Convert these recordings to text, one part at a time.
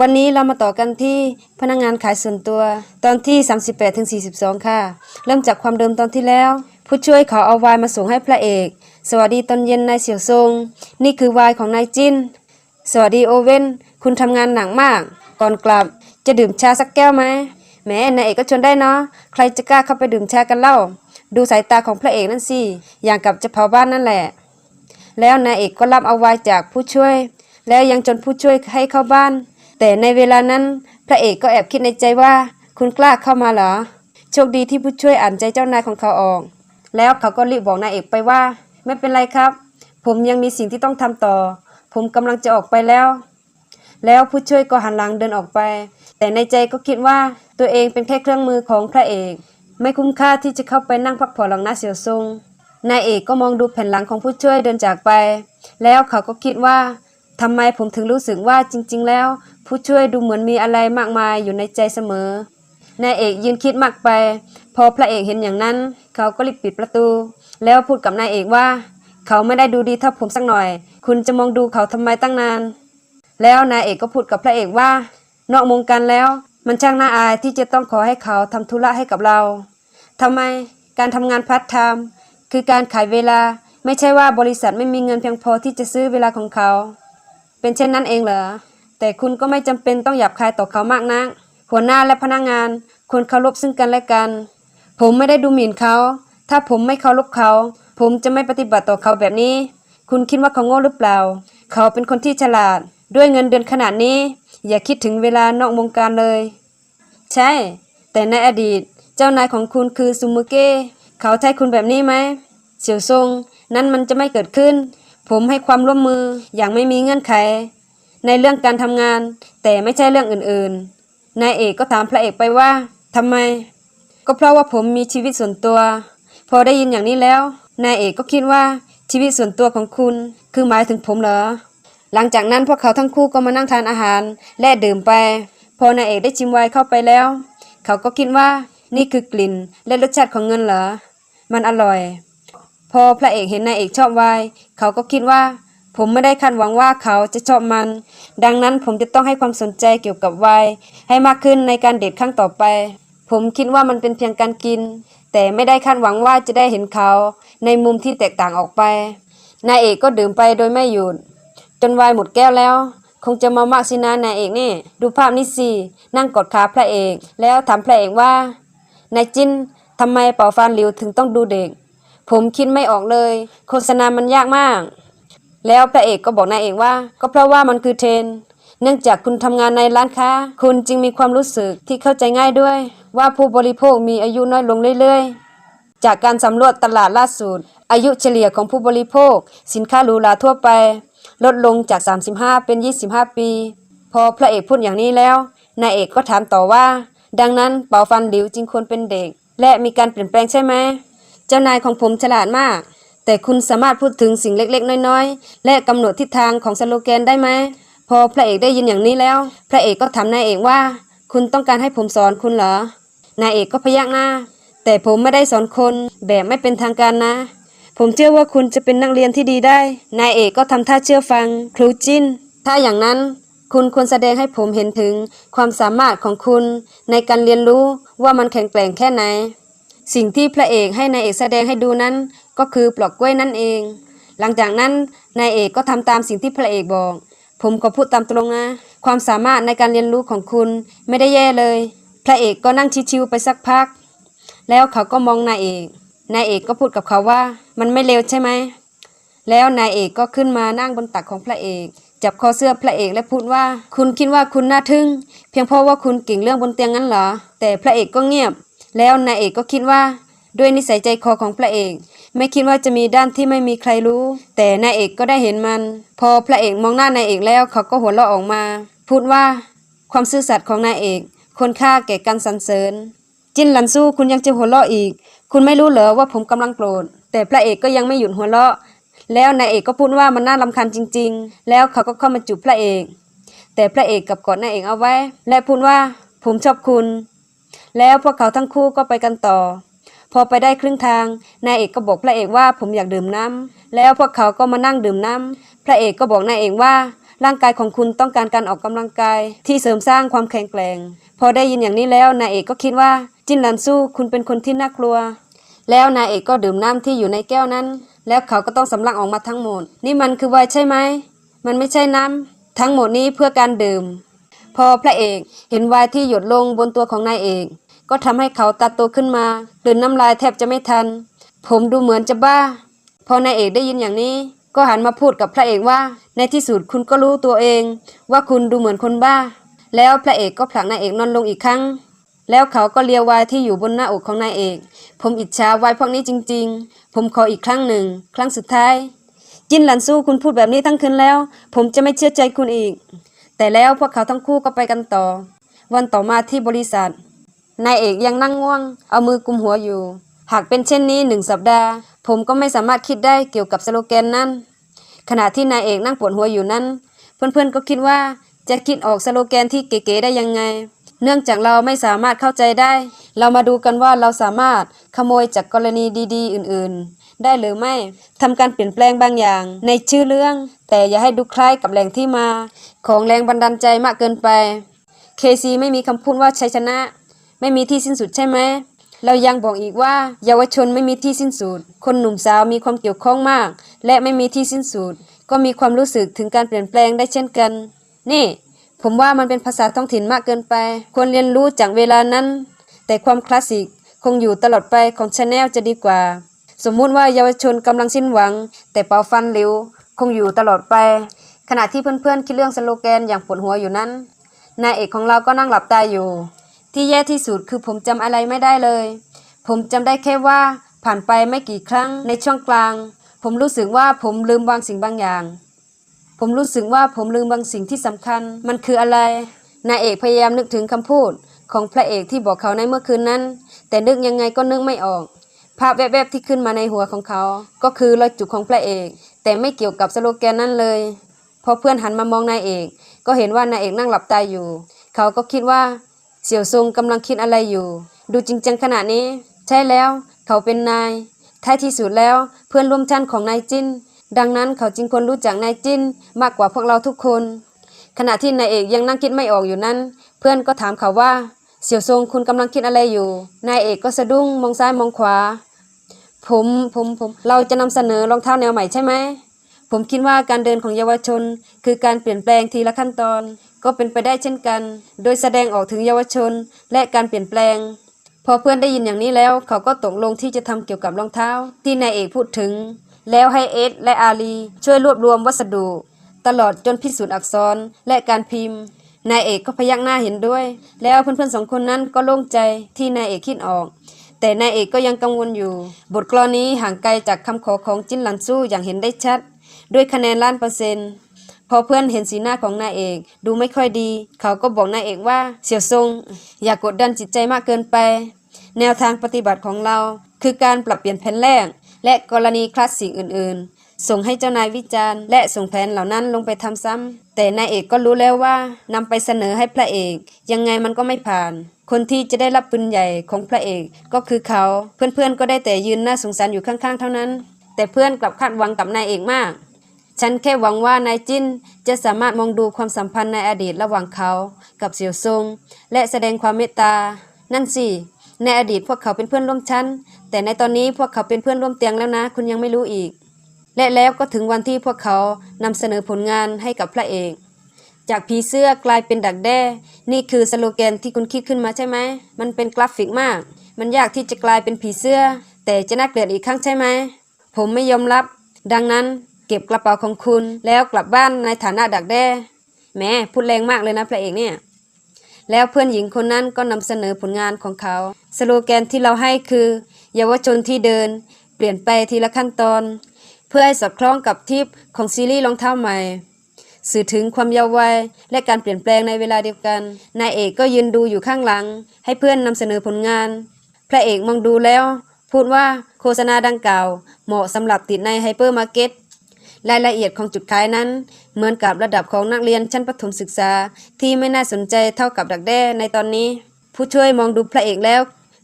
วันนี้เรามาต่อกันที่พนักงานขายส่วนตัวตอนที่ 38ถึง42ค่ะ เริ่มจากความเดิมตอนที่แล้ว ผู้ช่วยขอเอาไวน์มาส่งให้พระเอก สวัสดีตอนเย็นนายเสี่ยวซง นี่คือไวน์ของนายจิน สวัสดีโอเว่น คุณทำงานหนักมาก ก่อนกลับจะดื่มชาสักแก้วไหมแหมนายเอกก็ชวนได้เนาะ ใครจะกล้าเข้าไปดื่มชากันเล่า ดูสายตาของพระเอกนั่นสิ อย่างกับจะเผาบ้านนั่นแหละ แล้วนายเอกก็รับเอาไว้จากผู้ช่วย แล้วยังจนผู้ช่วยให้เข้าบ้าน แต่ในเวลานั้นพระเอกก็แอบคิดในใจว่า คุณกล้าเข้ามาเหรอ โชคดีที่ผู้ช่วยอ่านใจเจ้านายของเขาออก แล้วเขาก็รีบบอกนายเอกไปว่า ไม่เป็นไรครับ ผมยังมีสิ่งที่ต้องทำต่อ ผมกำลังจะออกไปแล้ว แล้วผู้ช่วยก็หันหลังเดินออกไป แต่ในใจก็คิดว่าตัวเองเป็นแค่เครื่องมือของพระเอก ไม่คุ้มค่าที่จะเข้าไปนั่งพักผ่อนหลังหน้าเสียวทรงนายเอกก็มองดูแผ่นหลังของผู้ช่วยเดินจากไป แล้วเขาก็คิดว่าทำไมผมถึงรู้สึกว่าจริง ๆ แล้ว ผู้ช่วยดูเหมือนมีอะไรมากมายอยู่ในใจเสมอ นายเอกยืนคิดมากไป พอพระเอกเห็นอย่างนั้น เขาก็รีบปิดประตู แล้วพูดกับนายเอกว่า เขาไม่ได้ดูดีเท่าผมสักหน่อย คุณจะมองดูเขาทำไมตั้งนาน แล้วนายเอกก็พูดกับพระเอกว่านอกวงการแล้ว มันช่างน่าอายที่จะต้องขอให้เขาทำธุระให้กับเราทำไมการทำงานพาร์ทไทม์คือการขายเวลาไม่ใช่ว่าบริษัทไม่มีเงินเพียงพอที่จะซื้อเวลาของเขา เป็นเช่นนั้นเองเหรอ แต่คุณก็ไม่จำเป็นต้องหยาบคายต่อเขามากนัก หัวหน้าและพนักงานควรเคารพซึ่งกันและกัน ผมไม่ได้ดูหมิ่นเขา ถ้าผมไม่เคารพเขา ผมจะไม่ปฏิบัติต่อเขาแบบนี้ คุณคิดว่าเขาโง่หรือเปล่า เขาเป็นคนที่ฉลาด ด้วยเงินเดือนขนาดนี้ อย่าคิดถึงเวลานอกวงการเลย ใช่ แต่ในอดีต เจ้านายของคุณคือซูมเกะเขาใช้คุณแบบนี้ไหมเสี่ยวซงนั้นมันจะไม่เกิดขึ้น ผมให้ความร่วมมืออย่างไม่มีเงื่อนไข ในเรื่องการทำงาน แต่ไม่ใช่เรื่องอื่นๆ นายเอกก็ถามพระเอกไปว่าทำไม ก็เพราะว่าผมมีชีวิตส่วนตัว พอได้ยินอย่างนี้แล้ว นายเอกก็คิดว่าชีวิตส่วนตัวของคุณ คือหมายถึงผมเหรอ หลังจากนั้นพวกเขาทั้งคู่ก็มานั่งทานอาหาร และดื่มไป พอนายเอกได้ชิมไวน์เข้าไปแล้ว เขาก็คิดว่านี่คือกลิ่นและรสชาติของเงินเหรอ มันอร่อย พอพระเอกเห็นนายเอกชอบไวน์เขาก็คิดว่า ผมไม่ได้คาดหวังว่าเขาจะชอบมัน ดังนั้นผมจะต้องให้ความสนใจเกี่ยวกับวน์ให้มากขึ้นในการเดทครั้งต่อไป ผมคิดว่ามันเป็นเพียงการกิน แต่ไม่ได้คาดหวังว่าจะได้เห็นเขา ในมุมที่แตกต่างออกไป นายเอกก็ดื่มไปโดยไม่หยุด จนวน์หมดแก้วแล้ว คงจะมามากสินะนายเอกนี่ ดูภาพนี้สิ นั่งกอดขาพระเอก แล้วถามพระเอกว่านายจินทำไมเป่าฟานหลิวถึงต้องดูเด็ก ผมคิดไม่ออกเลย โฆษณามันยากมาก แล้วพระเอกก็บอกนายเอกว่า ก็เพราะว่ามันคือเทรนเนื่องจากคุณทำงานในร้านค้า คุณจึงมีความรู้สึกที่เข้าใจง่ายด้วย ว่าผู้บริโภคมีอายุน้อยลงเรื่อยๆ จากการสำรวจตลาดล่าสุด อายุเฉลี่ยของผู้บริโภค สินค้าหรูหราทั่วไป ลดลงจาก 35 เป็น 25 ปี พอพระเอกพูดอย่างนี้แล้วนายเอกก็ถามต่อว่า ดังนั้นเป่าฟันหลิวจึงควรเป็นเด็ก และมีการเปลี่ยนแปลงใช่ไหมเจ้านายของผมฉลาดมาก แต่คุณสามารถพูดถึงสิ่งเล็กๆ น้อยๆ และกำหนดทิศทางของสโลแกนได้ไหม พอพระเอกได้ยินอย่างนี้แล้ว พระเอกก็ถามนายเอกว่า คุณต้องการให้ผมสอนคุณเหรอ นายเอกก็พยักหน้า แต่ผมไม่ได้สอนคนแบบไม่เป็นทางการนะ ผมเชื่อว่าคุณจะเป็นนักเรียนที่ดีได้ นายเอกก็ทำท่าเชื่อฟัง ครูจิน ถ้าอย่างนั้นคุณควรแสดงให้ผมเห็นถึงความสามารถของคุณในการเรียนรู้ว่ามันแข็งแกร่งแค่ไหน สิ่งที่พระเอกให้นายเอกแสดงให้ดูนั้น ก็คือปลอกกล้วยนั่นเอง หลังจากนั้นนายเอกก็ทำตามสิ่งที่พระเอกบอก ผมก็พูดตามตรงนะ ความสามารถในการเรียนรู้ของคุณไม่ได้แย่เลย พระเอกก็นั่งชิวๆไปสักพัก แล้วเขาก็มองนายเอก นายเอกก็พูดกับเขาว่า มันไม่เลวใช่ไหม แล้วนายเอกก็ขึ้นมานั่งบนตักของพระเอกจับคอเสื้อพระเอกและพูดว่า คุณคิดว่าคุณน่าทึ่ง เพียงเพราะว่าคุณเก่งเรื่องบนเตียงนั้นเหรอ แต่พระเอกก็เงียบ แล้วนายเอกก็คิดว่า ด้วยนิสัยใจคอของพระเอก ไม่คิดว่าจะมีด้านที่ไม่มีใครรู้ แต่นายเอกก็ได้เห็นมัน พอพระเอกมองหน้านายเอกแล้วเขาก็หัวเราะออกมา พูดว่า ความซื่อสัตย์ของนายเอกควรค่าแก่การสรรเสริญ จินหลันสู้คุณยังจะหัวเราะอีก คุณไม่รู้เหรอว่าผมกำลังโกรธแต่พระเอกก็ยังไม่หยุดหัวเราะ แล้วนายเอกก็พูดว่ามันน่ารำคาญจริง ๆ แล้วเขาก็เข้ามาจูบพระเอก แต่พระเอกกับกอดนายเอกเอาไว้ และพูดว่าผมชอบคุณ แล้วพวกเขาทั้งคู่ก็ไปกันต่อ พอไปได้ครึ่งทาง นายเอกก็บอกพระเอกว่าผมอยากดื่มน้ำแล้วพวกเขาก็มานั่งดื่มน้ำพระเอกก็บอกนายเอกว่า ร่างกายของคุณต้องการการออกกำลังกาย ที่เสริมสร้างความแข็งแกร่ง พอได้ยินอย่างนี้แล้วนายเอกก็คิดว่า จินหลันสู้คุณเป็นคนที่น่ากลัว แล้วนายเอกก็ดื่มน้ำที่อยู่ในแก้วนั้น แล้วเขาก็ต้องสำลักออกมาทั้งหมด นี่มันคือไวน์ใช่ไหมมันไม่ใช่น้ำทั้งหมดนี้เพื่อการดื่ม พอพระเอกเห็นวน์ที่หยดลงบนตัวของนายเอก ก็ทำให้เขาตาโตขึ้นมากลืนน้ำลายแทบจะไม่ทัน ผมดูเหมือนจะบ้า พอนายเอกได้ยินอย่างนี้ ก็หันมาพูดกับพระเอกว่า ในที่สุดคุณก็รู้ตัวเอง ว่าคุณดูเหมือนคนบ้า แล้วพระเอกก็ผลักนายเอกนอนลงอีกครั้ง แล้วเขาก็เลียววายที่อยู่บนหน้าอกของนายเอก ผมอิจฉาวายพวกนี้จริง ๆ ผมขออีกครั้งหนึ่ง ครั้งสุดท้าย จินหลันสู้คุณพูดแบบนี้ทั้งคืนแล้ว ผมจะไม่เชื่อใจคุณอีก แต่แล้วพวกเขาทั้งคู่ก็ไปกันต่อ วันต่อมาที่บริษัท นายเอกยังนั่งง่วง เอามือกุมหัวอยู่ หากเป็นเช่นนี้หนึ่งสัปดาห์ ผมก็ไม่สามารถคิดได้เกี่ยวกับสโลแกนนั้น ขณะที่นายเอกนั่งปวดหัวอยู่นั้น เพื่อนๆก็คิดว่าจะคิดออกสโลแกนที่เก๋ๆได้ยังไง เนื่องจากเราไม่สามารถเข้าใจได้ เรามาดูกันว่าเราสามารถขโมยจากกรณีดีๆ อื่นๆ ได้หรือไม่ทำการเปลี่ยนแปลงบางอย่าง ในชื่อเรื่อง แต่อย่าให้ดูคล้ายกับแหล่งที่มา ของแรงบันดาลใจมากเกินไป เคซีไม่มีคำพูดว่าชัยชนะ ไม่มีที่สิ้นสุดใช่ไหมเรายังบอกอีกว่า เยาวชนไม่มีที่สิ้นสุด คนหนุ่มสาวมีความเกี่ยวข้องมาก และไม่มีที่สิ้นสุด ก็มีความรู้สึกถึงการเปลี่ยนแปลงได้เช่นกัน นี่ ผมว่ามันเป็นภาษาท้องถิ่นมากเกินไป ควรเรียนรู้จากเวลานั้น แต่ความคลาสสิกคงอยู่ตลอดไปของชาแนลจะดีกว่า สมมุติว่าเยาวชนกำลังสิ้นหวัง แต่เป่าฟันหลิวคงอยู่ตลอดไป ขณะที่เพื่อนๆคิดเรื่องสโลแกนอย่างปวดหัวอยู่นั้นนายเอกของเราก็นั่งหลับตาอยู่ ที่แย่ที่สุดคือผมจำอะไรไม่ได้เลย ผมจำได้แค่ว่าผ่านไปไม่กี่ครั้งในช่วงกลาง ผมรู้สึกว่าผมลืมบางสิ่งบางอย่าง ผมรู้สึกว่าผมลืมบางสิ่งที่สำคัญ มันคืออะไรนายเอกพยายามนึกถึงคำพูด ของพระเอกที่บอกเขาในเมื่อคืนนั้น แต่นึกยังไงก็นึกไม่ออก ภาพแวบๆที่ขึ้นมาในหัวของเขา ก็คือรอยจุกของพระเอก แต่ไม่เกี่ยวกับสโลแกนนั้นเลยพอเพื่อนหันมามองนายเอก ก็เห็นว่านายเอกนั่งหลับตาอยู่ เขาก็คิดว่า เสี่ยวซงกำลังคิดอะไรอยู่ ดูจริงจังขนาดนี้ ใช่แล้ว เขาเป็นนายท้ายที่สุดแล้วเพื่อนร่วมชั้นของนายจินดังนั้นเขาจึงควรรู้จักนายจินมากกว่าพวกเราทุกคน ขณะที่นายเอกยังนั่งคิดไม่ออกอยู่นั้น เพื่อนก็ถามเขาว่า เสี่ยวซงคุณกำลังคิดอะไรอยู่ นายเอกก็สะดุ้งมองซ้ายมองขวา ผมผมผม เราจะนำเสนอรองเท้าแนวใหม่ใช่ไหมผมคิดว่าการเดินของเยาวชน คือการเปลี่ยนแปลงทีละขั้นตอน ก็เป็นไปได้เช่นกัน โดยแสดงออกถึงเยาวชน และการเปลี่ยนแปลง พอเพื่อนได้ยินอย่างนี้แล้ว เขาก็ตกลงที่จะทำเกี่ยวกับรองเท้า ที่นายเอกพูดถึง แล้วให้เอสและอาลีช่วยรวบรวมวัสดุ ตลอดจนพิสูจน์อักษรและการพิมพ์นายเอกก็พยักหน้าเห็นด้วย แล้วเพื่อนๆสองคนนั้นก็โล่งใจที่นายเอกคิดออก แต่นายเอกก็ยังกังวลอยู่ บทกลอนนี้ห่างไกลจากคำขอของจินหลันสู้อย่างเห็นได้ชัด ด้วยคะแนนล้านเปอร์เซ็นต์ พอเพื่อนเห็นสีหน้าของนายเอก ดูไม่ค่อยดี เขาก็บอกนายเอกว่า เสี่ยวซงอย่ากกดดันจิตใจมากเกินไป แนวทางปฏิบัติของเรา คือการปรับเปลี่ยนแผนแรก และกรณีคลาสสิกอื่น ๆ ส่งให้เจ้านายวิจารณ์ และส่งแผนเหล่านั้นลงไปทำซ้ำแต่นายเอกก็รู้แล้วว่านำไปเสนอให้พระเอก ยังไงมันก็ไม่ผ่าน คนที่จะได้รับปืนใหญ่ของพระเอกก็คือเขา เพื่อนๆก็ได้แต่ยืนหน่าสงสารอยู่ข้างๆ เท่านั้น แต่เพื่อนกลับคาดหวังกับนายเอกมาก ฉันแค่หวังว่านายจินจะสามารถมองดูความสัมพันธ์ในอดีตระหว่างเขากับเสี่ยวซงและแสดงความเมตตา นั่นสิ ในอดีตพวกเขาเป็นเพื่อนร่วมชั้น แต่ในตอนนี้พวกเขาเป็นเพื่อนร่วมเตียงแล้วนะ คุณยังไม่รู้อีก และแล้วก็ถึงวันที่พวกเขานำเสนอผลงานให้กับพระเอก จากผีเสื้อกลายเป็นดักแด้ นี่คือสโลแกนที่คุณคิดขึ้นมาใช่ไหม มันเป็นกราฟิกมาก มันยากที่จะกลายเป็นผีเสื้อ แต่จะน่าเกลียดอีกครั้งใช่ไหม ผมไม่ยอมรับ ดังนั้น ก็บกระเป๋าของคุณ แล้วกลับบ้านในฐานะดักแด้แม่พูดแรงมากเลยนะพระเอกเนี่ย แล้วเพื่อนหญิงคนนั้นก็นำเสนอผลงานของเขา สโลแกนที่เราให้คือ เยาวชนที่เดิน เปลี่ยนไปทีละขั้นตอน เพื่อให้สอดคล้องกับทิปของซีรีส์รองเท้าใหม่สื่อถึงความเยาว์วัยและการเปลี่ยนแปลงในเวลาเดียวกัน นายเอกก็ยืนดูอยู่ข้างหลัง ให้เพื่อนนำเสนอผลงาน พระเอกมองดูแล้ว พูดว่าโฆษณาดังกล่าว เหมาะสำหรับติดในไฮเปอร์มาร์เก็ต รายละเอียดของจุดขายนั้น เหมือนกับระดับของนักเรียนชั้นประถมศึกษา ที่ไม่น่าสนใจเท่ากับดักแด้ในตอนนี้ ผู้ช่วยมองดูพระเอกแล้ว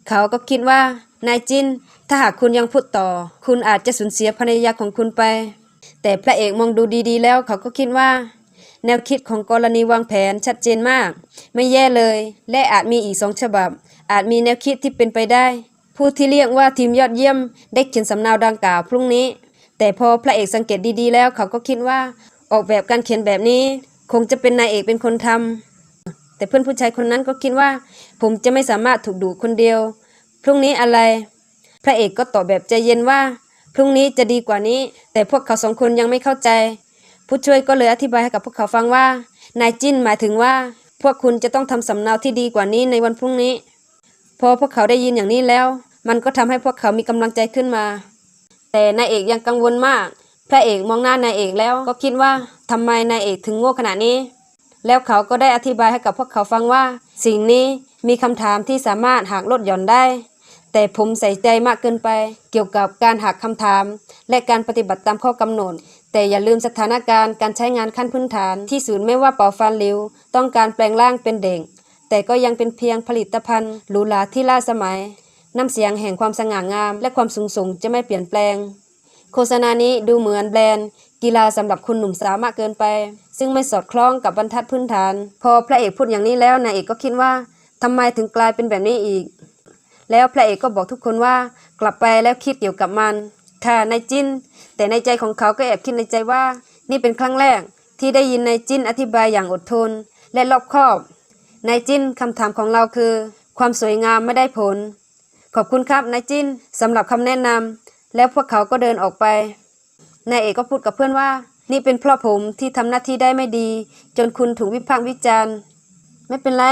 เขาก็คิดว่านายจิน ถ้าหากคุณยังพูดต่อ คุณอาจจะสูญเสียภรรยาของคุณไป แต่พระเอกมองดูดีๆ แล้วเขาก็คิดว่า แนวคิดของกรณีวางแผนชัดเจนมาก ไม่แย่เลย และอาจมีอีกสองฉบับ อาจมีแนวคิดที่เป็นไปได้ ผู้ที่เรียกว่าทีมยอดเยี่ยมได้เขียนสำเนาดังกล่าวพรุ่งนี้ แต่พอพระเอกสังเกตดีๆ แล้วเขาก็คิดว่า ออกแบบการเขียนแบบนี้ คงจะเป็นนายเอกเป็นคนทำแต่เพื่อนผู้ชายคนนั้นก็คิดว่า ผมจะไม่สามารถถูกดูคนเดียว พรุ่งนี้อะไร พระเอกก็ตอบแบบใจเย็นว่า พรุ่งนี้จะดีกว่านี้ แต่พวกเขาสองคนยังไม่เข้าใจ ผู้ช่วยก็เลยอธิบายให้กับพวกเขาฟังว่า นายจิ้นหมายถึงว่า พวกคุณจะต้องทำสำเนาที่ดีกว่านี้ในวันพรุ่งนี้ พอพวกเขาได้ยินอย่างนี้แล้ว มันก็ทำให้พวกเขามีกำลังใจขึ้นมา แต่นายเอกยังกังวลมาก พระเอกมองหน้านายเอกแล้วก็คิดว่าทำไมนายเอกถึงโง่ขนาดนี้ แล้วเขาก็ได้อธิบายให้กับพวกเขาฟังว่า สิ่งนี้มีคำถามที่สามารถหักลดหย่อนได้ แต่ผมใส่ใจมากเกินไป เกี่ยวกับการหักคำถาม และการปฏิบัติตามข้อกำหนด แต่อย่าลืมสถานการณ์การใช้งานขั้นพื้นฐานที่ศูนย์ไม่ว่าเป่าฟันหลิวต้องการแปลงร่างเป็นเด็กแต่ก็ยังเป็นเพียงผลิตภัณฑ์หรูหราที่ล้าสมัย น้ำเสียงแห่งความสง่างาม และความสูงส่งจะไม่เปลี่ยนแปลง โฆษณานี้ดูเหมือนแบรนด์ กีฬาสำหรับคุณหนุ่มสาวมากเกินไป ซึ่งไม่สอดคล้องกับบรรทัดพื้นฐาน พอพระเอกพูดอย่างนี้แล้วนายเอกก็คิดว่าทำไมถึงกลายเป็นแบบนี้อีก แล้วพระเอกก็บอกทุกคนว่ากลับไปแล้วคิดเกี่ยวกับมัน ค่ะนายจิ้นแต่ในใจของเขาก็แอบคิดในใจว่า นี่เป็นครั้งแรก ที่ได้ยินนายจิ้นอธิบายอย่างอดทน และรอบคอบนายจิ้นคำถามของเราคือ ความสวยงามไม่ได้ผล ขอบคุณครับนายจิ้นสำหรับคำแนะนำแล้วพวกเขาก็เดินออกไปนายเอกก็พูดกับเพื่อนว่า นี่เป็นเพราะผมที่ทำหน้าที่ได้ไม่ดี จนคุณถูกวิพากษ์วิจารณ์ ไม่เป็นไร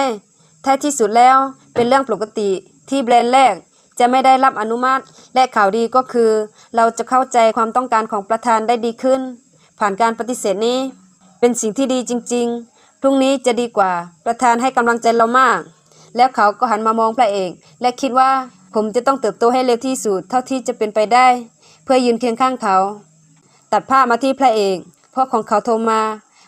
แท้ที่สุดแล้วเป็นเรื่องปกติที่แบรนด์แรกจะไม่ได้รับอนุมัติ และข่าวดีก็คือ เราจะเข้าใจความต้องการของประธานได้ดีขึ้น ผ่านการปฏิเสธนี้ เป็นสิ่งที่ดีจริง ๆ พรุ่งนี้จะดีกว่า ประธานให้กำลังใจเรามาก แล้วเขาก็หันมามองพระเอก และคิดว่า ผมจะต้องเติบโตให้เร็วที่สุดเท่าที่จะเป็นไปได้ เพื่อยืนเคียงข้างเขา ตัดภาพมาที่พระเอกพ่อของเขาโทรมา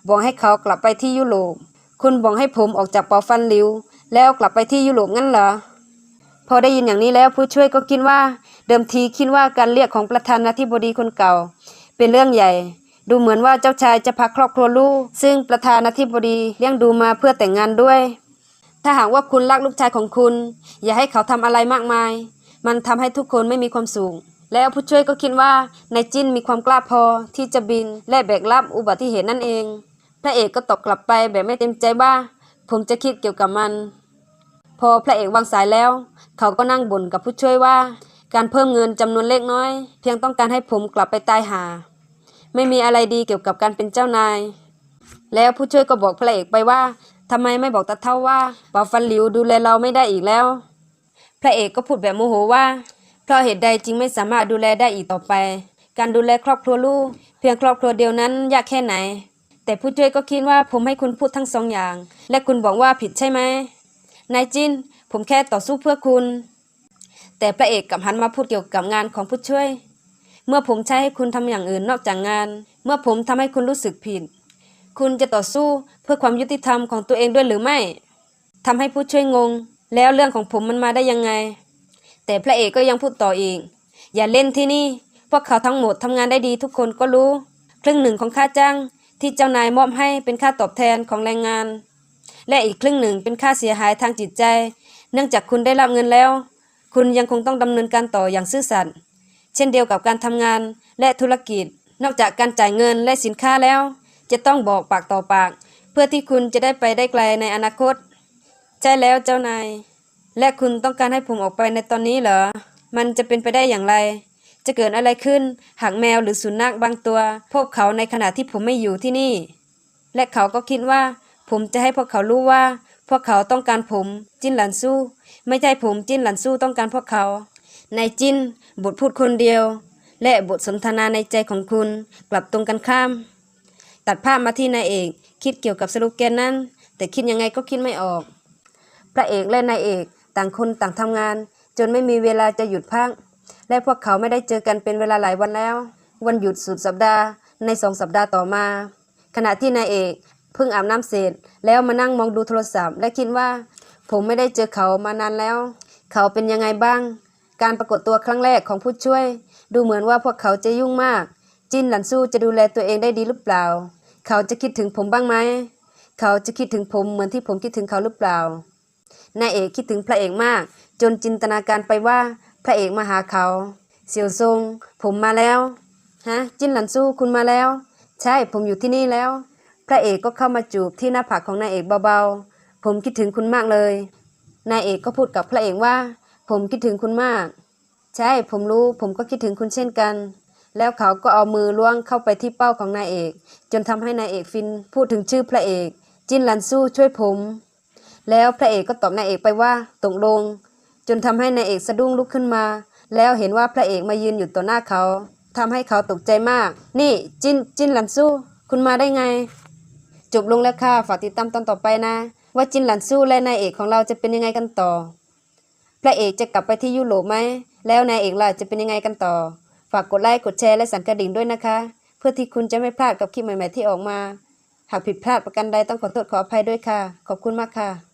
บอกให้เขากลับไปที่ยุโรป คุณบอกให้ผมออกจากเปาฟันลิว แล้วกลับไปที่ยุโรปงั้นเหรอ พอได้ยินอย่างนี้แล้วผู้ช่วยก็คิดว่า เดิมทีคิดว่าการเรียกของประธานาธิบดีคนเก่า เป็นเรื่องใหญ่ ดูเหมือนว่าเจ้าชายจะพาครอบครัวลูกซึ่งประธานาธิบดีเลี้ยงดูมาเพื่อแต่งงานด้วย ถ้าหากว่าคุณรักลูกชายของคุณ อย่าให้เขาทำอะไรมากมาย มันทำให้ทุกคนไม่มีความสุขแล้วผู้ช่วยก็คิดว่านายจินมีความกล้าพอที่จะบินและแบกรับอุบัติเหตุนั่นเอง พระเอกก็ตอบกลับไปแบบไม่เต็มใจว่า ผมจะคิดเกี่ยวกับมัน พอพระเอกวางสายแล้ว เขาก็นั่งบ่นกับผู้ช่วยว่า การเพิ่มเงินจำนวนเล็กน้อย เพียงต้องการให้ผมกลับไปตายหา ไม่มีอะไรดีเกี่ยวกับการเป็นเจ้านาย แล้วผู้ช่วยก็บอกพระเอกไปว่า ทำไมไม่บอกตาเท่าว่าเป่าฟันหลิวดูแลเราไม่ได้อีกแล้ว พระเอกก็พูดแบบโมโหว่า เพราะเหตุใดจึงไม่สามารถดูแลได้อีกต่อไป การดูแลครอบครัวลูก เพียงครอบครัวเดียวนั้นยากแค่ไหน แต่ผู้ช่วยก็คิดว่าผมให้คุณพูดทั้งสองอย่าง และคุณบอกว่าผิดใช่ไหมนายจินผมแค่ต่อสู้เพื่อคุณ แต่พระเอกกลับหันมาพูดเกี่ยวกับงานของผู้ช่วย เมื่อผมใช้ให้คุณทำอย่างอื่นนอกจากงาน เมื่อผมทำให้คุณรู้สึกผิด คุณจะต่อสู้เพื่อความยุติธรรมของตัวเองด้วยหรือไม่ทำให้ผู้ช่วยงง แล้วเรื่องของผมมันมาได้ยังไง แต่พระเอกก็ยังพูดต่ออีก อย่าเล่นที่นี่ พวกเขาทั้งหมดทำงานได้ดีทุกคนก็รู้ ครึ่งหนึ่งของค่าจ้าง ที่เจ้านายมอบให้เป็นค่าตอบแทนของแรงงาน และอีกครึ่งหนึ่งเป็นค่าเสียหายทางจิตใจ เนื่องจากคุณได้รับเงินแล้ว คุณยังคงต้องดำเนินการต่ออย่างซื่อสัตย์ เช่นเดียวกับการทำงานและธุรกิจ นอกจากการจ่ายเงินและสินค้าแล้ว จะต้องบอกปากต่อปาก เพื่อที่คุณจะได้ไปได้ไกลในอนาคต ใช่แล้วเจ้านาย และคุณต้องการให้ผมออกไปในตอนนี้เหรอ มันจะเป็นไปได้อย่างไร จะเกิดอะไรขึ้น หากแมวหรือสุนัขบางตัว พบเขาในขณะที่ผมไม่อยู่ที่นี่ และเขาก็คิดว่า ผมจะให้พวกเขารู้ว่า พวกเขาต้องการผม จิ้นหลันสู้ ไม่ใช่ผมจิ้นหลันสู้ต้องการพวกเขา ในจิ้นบทพูดคนเดียว และบทสนทนาในใจของคุณกลับตรงกันข้าม ตัดภาพมาที่นายเอกคิดเกี่ยวกับสโลแกนนั้น แต่คิดยังไงก็คิดไม่ออก พระเอกและนายเอกต่างคนต่างทำงาน จนไม่มีเวลาจะหยุดพัก และพวกเขาไม่ได้เจอกันเป็นเวลาหลายวันแล้ว วันหยุดสุดสัปดาห์ในสองสัปดาห์ต่อมา ขณะที่นายเอกเพิ่งอาบน้ำเสร็จ แล้วมานั่งมองดูโทรศัพท์ และคิดว่า ผมไม่ได้เจอเขามานานแล้ว เขาเป็นยังไงบ้าง การปรากฏตัวครั้งแรกของผู้ช่วย ดูเหมือนว่าพวกเขาจะยุ่งมาก จินหลันสู้จะดูแลตัวเองได้ดีหรือเปล่า เขาจะคิดถึงผมบ้างไหม เขาจะคิดถึงผมเหมือนที่ผมคิดถึงเขาหรือเปล่า นายเอกคิดถึงพระเอกมาก จนจินตนาการไปว่าพระเอกมาหาเขา เสี่ยวซงผมมาแล้ว ฮะ จินหลันสู้คุณมาแล้ว ใช่ผมอยู่ที่นี่แล้ว พระเอกก็เข้ามาจูบที่หน้าผากของนายเอกเบาๆ ผมคิดถึงคุณมากเลย นายเอกก็พูดกับพระเอกว่า ผมคิดถึงคุณมาก ใช่ผมรู้ผมก็คิดถึงคุณเช่นกัน แล้วเขาก็เอามือล้วงเข้าไปที่เป้าของนายเอก จนทำให้นายเอกฟินพูดถึงชื่อพระเอก จินหลันสู้ช่วยผม แล้วพระเอกก็ตอบนายเอกไปว่าตกลง จนทำให้นายเอกสะดุ้งลุกขึ้นมา แล้วเห็นว่าพระเอกมายืนอยู่ต่อหน้าเขาทำให้เขาตกใจมาก นี่จินจินหลันสู้ คุณมาได้ไง จบลงแล้วค่ะฝากติดตามตอนต่อไปนะ ว่าจินหลันสู้และนายเอกของเราจะเป็นยังไงกันต่อ พระเอกจะกลับไปที่ยุโรปไหมแล้วนายเอกล่ะจะเป็นยังไงกันต่อ ฝากกดไลค์กดแชร์และสั่นกระดิ่งด้วยนะคะ เพื่อที่คุณจะไม่พลาดกับคลิปใหม่ ๆที่ออกมา หากผิดพลาดประกันใดต้องขอโทษขออภัยด้วยค่ะ ขอบคุณมากค่ะ